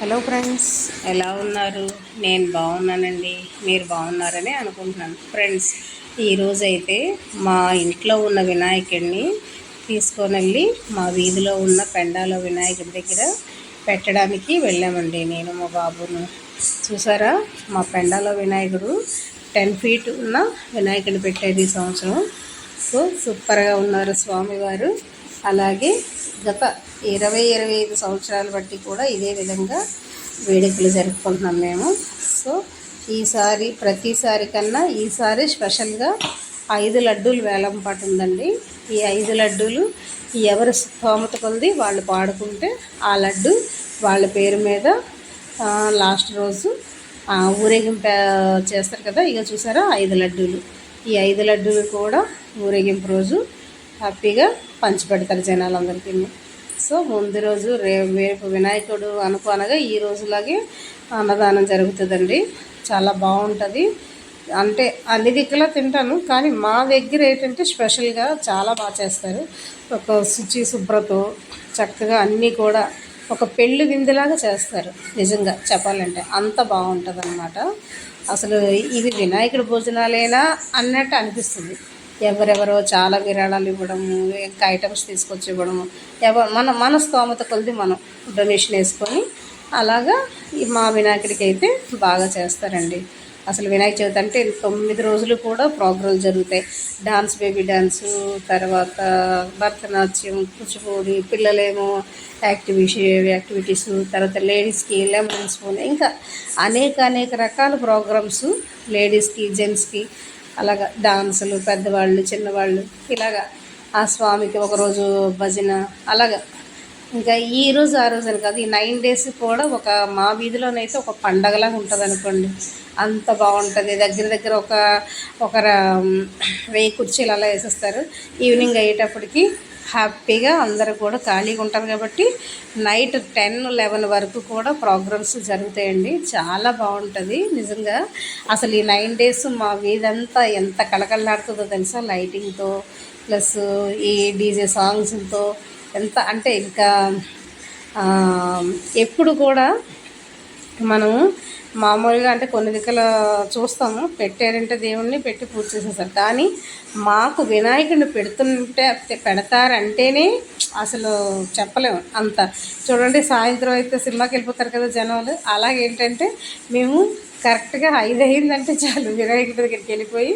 Hello friends ఎలా ఉన్నారు? నేను బాగున్నానండి. మీరు బాగున్నారని అనుకుంటున్నాను. ఫ్రెండ్స్ ఈరోజు అయితే మా ఇంట్లో ఉన్న వినాయకుడిని తీసుకొని వెళ్ళి మా వీధిలో ఉన్న పెండాలో వినాయకుడి దగ్గర పెట్టడానికి వెళ్ళామండి నేను మా బాబును. చూసారా? మా పెండాలో వినాయకుడు టెన్ ఫీట్ ఉన్న వినాయకుడిని పెట్టేది ఈ సంవత్సరం. సో సూపర్గా ఉన్నారు స్వామివారు. అలాగే గత ఇరవై ఇరవై ఐదు సంవత్సరాలు బట్టి కూడా ఇదే విధంగా వేడుకలు జరుపుకుంటున్నాం మేము. సో ఈసారి ప్రతిసారి కన్నా ఈసారి స్పెషల్గా ఐదు లడ్డూలు వేలం పాటు ఉందండి. ఈ ఐదు లడ్డూలు ఎవరు స్తోమత కొలిది వాళ్ళు పాడుకుంటే ఆ లడ్డు వాళ్ళ పేరు మీద లాస్ట్ రోజు ఊరేగింపు చేస్తారు కదా ఇక చూసారా ఐదు లడ్డూలు. ఈ ఐదు లడ్డూలు కూడా ఊరేగింపు రోజు హ్యాపీగా పంచిపెడతారు జనాలందరికీ. సో ముందు రోజు రే రేపు వినాయకుడు అనుకోనగా ఈ రోజులాగే అన్నదానం జరుగుతుందండి. చాలా బాగుంటుంది. అంటే అన్ని దిక్కులా తింటాను కానీ మా దగ్గర ఏంటంటే స్పెషల్గా చాలా బాగా చేస్తారు. ఒక శుచి శుభ్రతో చక్కగా అన్నీ కూడా ఒక పెళ్ళి విందులాగా చేస్తారు. నిజంగా చెప్పాలంటే అంత బాగుంటుంది అనమాట అసలు ఇది వినాయకుడి భోజనాలేనా అన్నట్టు అనిపిస్తుంది. ఎవరెవరో చాలా విరాళాలు ఇవ్వడము ఇంకా ఐటమ్స్ తీసుకొచ్చి ఇవ్వడము. ఎవరు మన మన స్తోమత కొలిది మనం డొనేషన్ వేసుకొని అలాగా మా వినాయకుడికి అయితే బాగా చేస్తారండి. అసలు వినాయక చవితి అంటే తొమ్మిది రోజులు కూడా ప్రోగ్రాంలు జరుగుతాయి. డాన్స్ బేబీ డాన్సు తర్వాత భరతనాట్యం కూచిపూడి పిల్లలేమో యాక్టివిటీ యాక్టివిటీస్ తర్వాత లేడీస్కి లెమన్ స్పూన్ ఇంకా అనేక అనేక రకాల ప్రోగ్రామ్స్ లేడీస్కి జెంట్స్కి అలాగా డాన్సులు పెద్దవాళ్ళు చిన్నవాళ్ళు ఇలాగా ఆ స్వామికి ఒకరోజు భజన అలాగా. ఇంకా ఈ రోజు ఆ రోజు అని కాదు ఈ నైన్ డేస్ కూడా ఒక మా వీధిలోనైతే ఒక పండగలాగా ఉంటుంది అనుకోండి అంత బాగుంటుంది. దగ్గర దగ్గర ఒక ఒక వెయ్యి కుర్చీలు అలా వేసేస్తారు. ఈవినింగ్ అయ్యేటప్పటికి హ్యాపీగా అందరూ కూడా ఖాళీగా ఉంటారు కాబట్టి నైట్ టెన్ లెవెన్ వరకు కూడా ప్రోగ్రామ్స్ జరుగుతాయండి. చాలా బాగుంటుంది నిజంగా. అసలు ఈ నైన్ డేస్ మా వీధంతా ఎంత కళకళలాడుతుందో తెలుసా? లైటింగ్తో ప్లస్ ఈ డీజే సాంగ్స్తో ఎంత అంటే ఇంకా ఎప్పుడు కూడా మనము మామూలుగా అంటే కొన్ని దిక్కుల చూస్తాము పెట్టారంటే దేవుణ్ణి పెట్టి పూజ చేసేసారు కానీ మాకు వినాయకుడిని పెడుతుంటే పెడతారంటేనే అసలు చెప్పలేము అంత. చూడండి సాయంత్రం అయితే సినిమాకి వెళ్ళిపోతారు కదా జనాలు. అలాగేంటంటే మేము కరెక్ట్గా ఐదు అయిందంటే చాలు. వినాయకుడి దగ్గరికి వెళ్ళిపోయి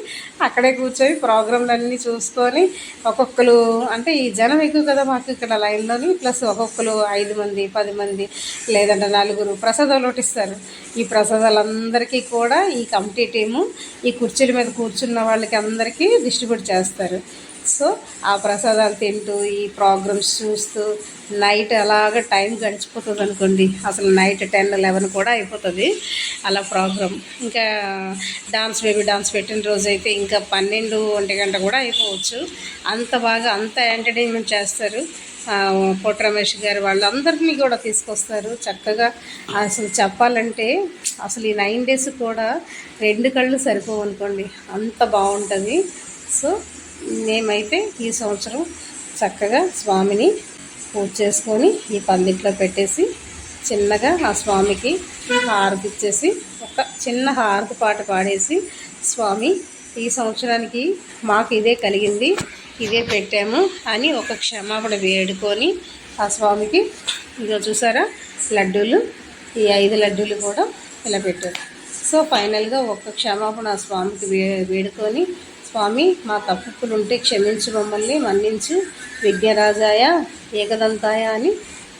అక్కడే కూర్చొని ప్రోగ్రాంలు అన్నీ చూసుకొని ఒక్కొక్కరు అంటే ఈ జనం ఎక్కువ కదా మాకు ఇక్కడ లైన్లోని ప్లస్ ఒక్కొక్కరు ఐదు మంది పది మంది లేదంటే నలుగురు ప్రసాదాలు ఒకటిస్తారు ఈ ప్రసాదాలందరికీ కూడా ఈ కమిటీ టీము ఈ కుర్చీల మీద కూర్చున్న వాళ్ళకి అందరికీ డిస్ట్రిబ్యూట్ చేస్తారు. సో ఆ ప్రసాదాలు తింటూ ఈ ప్రోగ్రామ్స్ చూస్తూ నైట్ అలాగ టైం గడిచిపోతుంది అనుకోండి అసలు నైట్ టెన్ లెవెన్ కూడా అయిపోతుంది. అలా ప్రోగ్రామ్ ఇంకా డాన్స్ బేబీ డాన్స్ పెట్టిన రోజు అయితే ఇంకా పన్నెండు ఒంటి గంట కూడా అయిపోవచ్చు. అంత బాగా అంత ఎంటర్టైన్మెంట్ చేస్తారు. పొట్ట రమేష్ గారు వాళ్ళందరినీ కూడా తీసుకొస్తారు. చక్కగా అసలు చెప్పాలంటే అసలు ఈ నైన్ డేస్ కూడా రెండు కళ్ళు సరిపోవు అనుకోండి. అంత బాగుంటుంది. సో మేమైతే ఈ సంవత్సరం చక్కగా స్వామిని పూజ చేసుకొని ఈ పందిట్లో పెట్టేసి చిన్నగా ఆ స్వామికి హారతి ఇచ్చేసి ఒక చిన్న హారతి పాట పాడేసి స్వామి ఈ సంవత్సరానికి మాకు ఇదే కలిగింది ఇదే పెట్టాము అని ఒక క్షమాపణ వేడుకొని ఆ స్వామికి ఇదో చూసారా లడ్డూలు ఈ ఐదు లడ్డూలు కూడా ఇలా పెట్టారు. సో ఫైనల్గా ఒక క్షమాపణ ఆ స్వామికి వే వేడుకొని స్వామి మా తప్పులు ఉంటే క్షమించు మమ్మల్ని మన్నించు విజ్ఞరాజాయ ఏకదంతాయ అని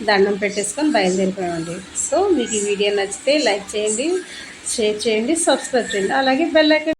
దండం పెట్టేసుకొని బయలుదేరిపోయామండి. సో మీకు ఈ వీడియో నచ్చితే లైక్ చేయండి షేర్ చేయండి సబ్స్క్రైబ్ చేయండి. అలాగే బెల్